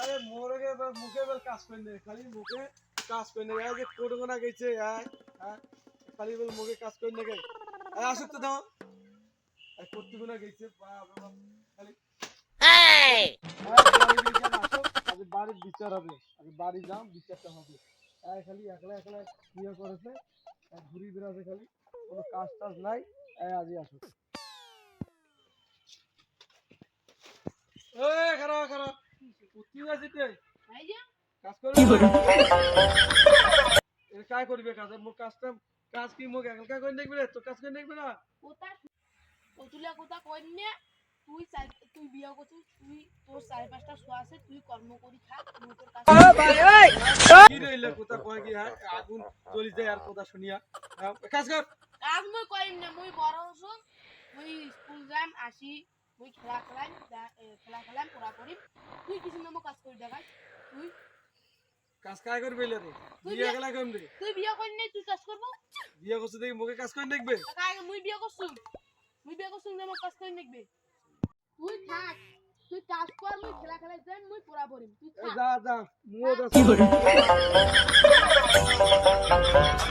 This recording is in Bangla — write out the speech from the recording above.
আরে মুখে কাজ করে নে খালি মুখে কাজ করে নে। এই যে কোটগোনা গেছে হ্যাঁ খালি বল মুখে কাজ করে নে গে আয় আসুক তো দাও আর কোটগোনা গেছে বাপ বাপ খালি। এই! আজ বাড়ির বিচার হবে আজ বাড়ি যাও বিচারটা হবে। এই খালি একলা একলা ইয়ে করেছে ঘুরি বেড়াছে খালি। কোনো কাজ টাজ নাই। আজই আসুক এই খারাপ খারাপ উঠি আছিস কাজ করবি এর কাজ করবি কাজ। মোক কাজটা কাজ কি মোক একা করে দেখবি রে? তো কাজ করে দেখবি না? কোথা কতুলা কোথা কইনে তুই তুই বিয়ে করছিস তুই তোর চারি পাঁচটা শোয়া আছে তুই কর্ম করি খা তোর কাজ কি রইলে কোথা কয় কি হ্যাঁ? আগুন জ্বলি যায় আর কথা শুনিয়া। কাজ কর। কাজ মই করিম না মই বড় হসুন মই স্কুল যাম আসি মই খেলা খেলাম খেলা খেলাম পড়া পড়িম তুই কিছু নামো কাজ করি দেখাই তুই? কাজ কাজ করবি রে বিয়ে গেলা কম রে তুই বিয়ে করি নাই তুই কাজ করব বিয়ে করছে দেখি মুখে কাজ করে দেখবে। কাকে মুই বিয়ে করছু মুই বিয়ে করছু নামো কাজ করি দেখবে। তুই থাক। তুই কাজ কর মুই খেলা খেলা যাম মুই পড়া পড়িম তুই যা যা। মুও যা